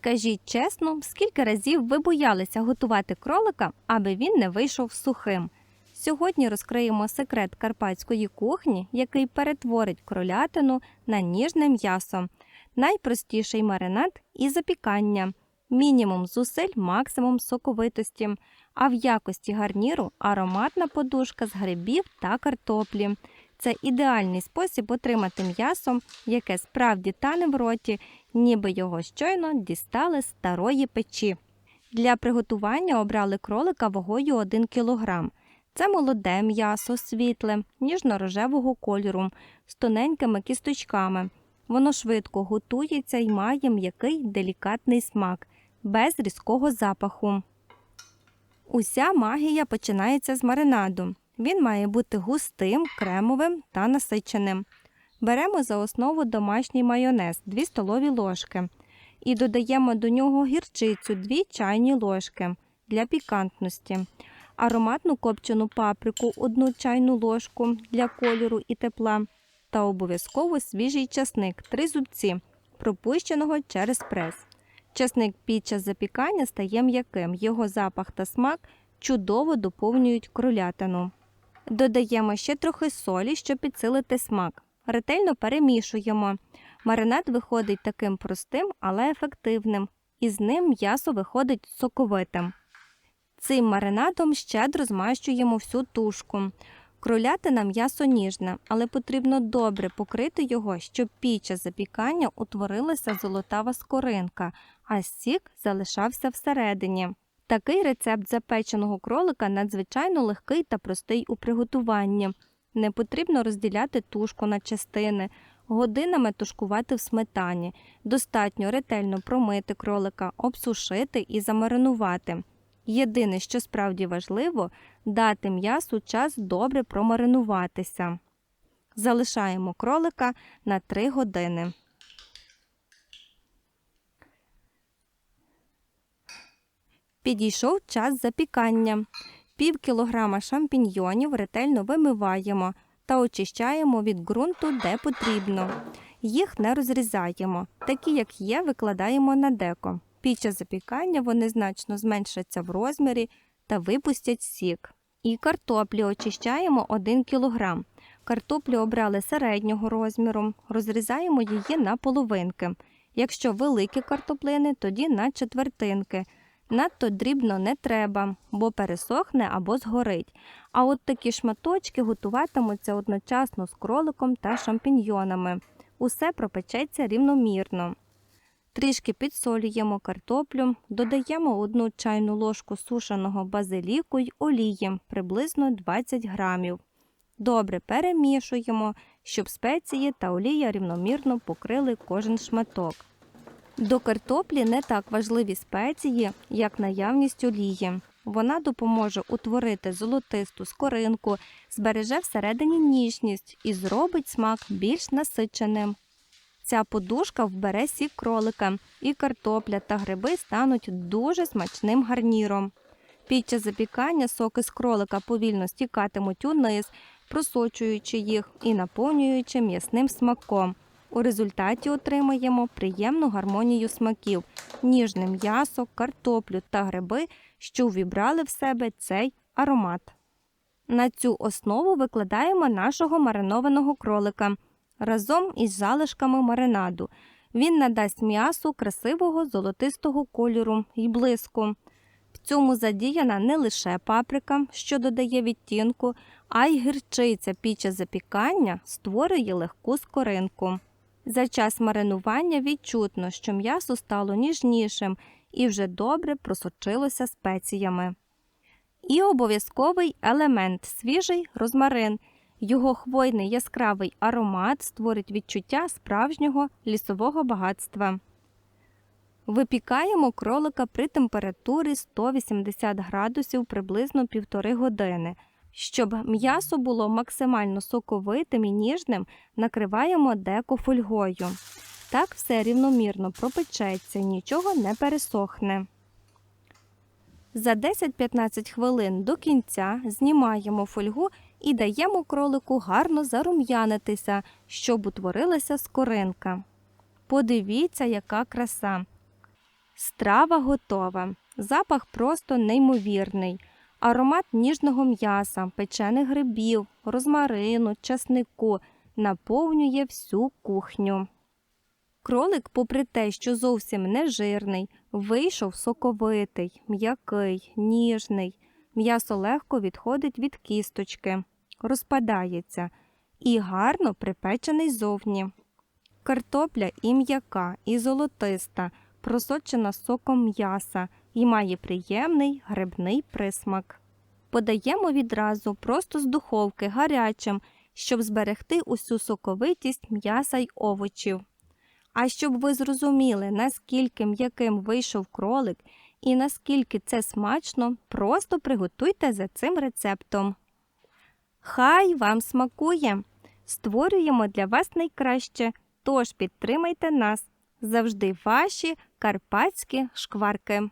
Скажіть чесно, скільки разів ви боялися готувати кролика, аби він не вийшов сухим? Сьогодні розкриємо секрет карпатської кухні, який перетворить кролятину на ніжне м'ясо. Найпростіший маринад і запікання. Мінімум зусиль, максимум соковитості. А в якості гарніру ароматна подушка з грибів та картоплі. Це ідеальний спосіб отримати м'ясо, яке справді тане в роті, ніби його щойно дістали з старої печі. Для приготування обрали кролика вагою 1 кг. Це молоде м'ясо, світле, ніжно-рожевого кольору, з тоненькими кісточками. Воно швидко готується і має м'який делікатний смак, без різкого запаху. Уся магія починається з маринаду. Він має бути густим, кремовим та насиченим. Беремо за основу домашній майонез 2 столові ложки і додаємо до нього гірчицю 2 чайні ложки для пікантності, ароматну копчену паприку 1 чайну ложку для кольору і тепла та обов'язково свіжий часник 3 зубці, пропущеного через прес. Часник під час запікання стає м'яким, його запах та смак чудово доповнюють кролятину. Додаємо ще трохи солі, щоб підсилити смак. Ретельно перемішуємо. Маринад виходить таким простим, але ефективним, і з ним м'ясо виходить соковитим. Цим маринадом щедро змащуємо всю тушку. Кролятина м'ясо ніжне, але потрібно добре покрити його, щоб під час запікання утворилася золотава скоринка, а сік залишався всередині. Такий рецепт запеченого кролика надзвичайно легкий та простий у приготуванні. Не потрібно розділяти тушку на частини, годинами тушкувати в сметані. Достатньо ретельно промити кролика, обсушити і замаринувати. Єдине, що справді важливо, дати м'ясу час добре промаринуватися. Залишаємо кролика на 3 години. Підійшов час запікання. Пів кілограма шампіньйонів ретельно вимиваємо та очищаємо від ґрунту, де потрібно. Їх не розрізаємо. Такі, як є, викладаємо на деко. Під час запікання вони значно зменшаться в розмірі та випустять сік. І картоплі очищаємо 1 кг. Картоплю обрали середнього розміру, розрізаємо її на половинки. Якщо великі картоплини, тоді на четвертинки. Надто дрібно не треба, бо пересохне або згорить. А от такі шматочки готуватимуться одночасно з кроликом та шампіньйонами. Усе пропечеться рівномірно. Трішки підсолюємо картоплю, додаємо одну чайну ложку сушеного базиліку й олії, приблизно 20 грамів. Добре перемішуємо, щоб спеції та олія рівномірно покрили кожен шматок. До картоплі не так важливі спеції, як наявність олії. Вона допоможе утворити золотисту скоринку, збереже всередині ніжність і зробить смак більш насиченим. Ця подушка вбере сік кролика, і картопля та гриби стануть дуже смачним гарніром. Під час запікання соки з кролика повільно стікатимуть униз, просочуючи їх і наповнюючи м'ясним смаком. У результаті отримаємо приємну гармонію смаків, ніжне м'ясо, картоплю та гриби, що увібрали в себе цей аромат. На цю основу викладаємо нашого маринованого кролика разом із залишками маринаду. Він надасть м'ясу красивого золотистого кольору і блиску. В цьому задіяна не лише паприка, що додає відтінку, а й гірчиця під час запікання створює легку скоринку. За час маринування відчутно, що м'ясо стало ніжнішим і вже добре просочилося спеціями. І обов'язковий елемент свіжий розмарин. Його хвойний яскравий аромат створить відчуття справжнього лісового багатства. Випікаємо кролика при температурі 180 градусів приблизно півтори години. Щоб м'ясо було максимально соковитим і ніжним, накриваємо деко фольгою. Так все рівномірно пропечеться, нічого не пересохне. За 10-15 хвилин до кінця знімаємо фольгу і даємо кролику гарно зарум'янитися, щоб утворилася скоринка. Подивіться, яка краса. Страва готова. Запах просто неймовірний. Аромат ніжного м'яса, печених грибів, розмарину, часнику наповнює всю кухню. Кролик, попри те, що зовсім не жирний, вийшов соковитий, м'який, ніжний. М'ясо легко відходить від кісточки, розпадається і гарно припечений зовні. Картопля і м'яка, і золотиста, просочена соком м'яса і має приємний грибний присмак. Подаємо відразу просто з духовки гарячим, щоб зберегти усю соковитість м'яса й овочів. А щоб ви зрозуміли, наскільки м'яким вийшов кролик і наскільки це смачно, просто приготуйте за цим рецептом. Хай вам смакує! Створюємо для вас найкраще, тож підтримайте нас. Завжди ваші карпатські шкварки.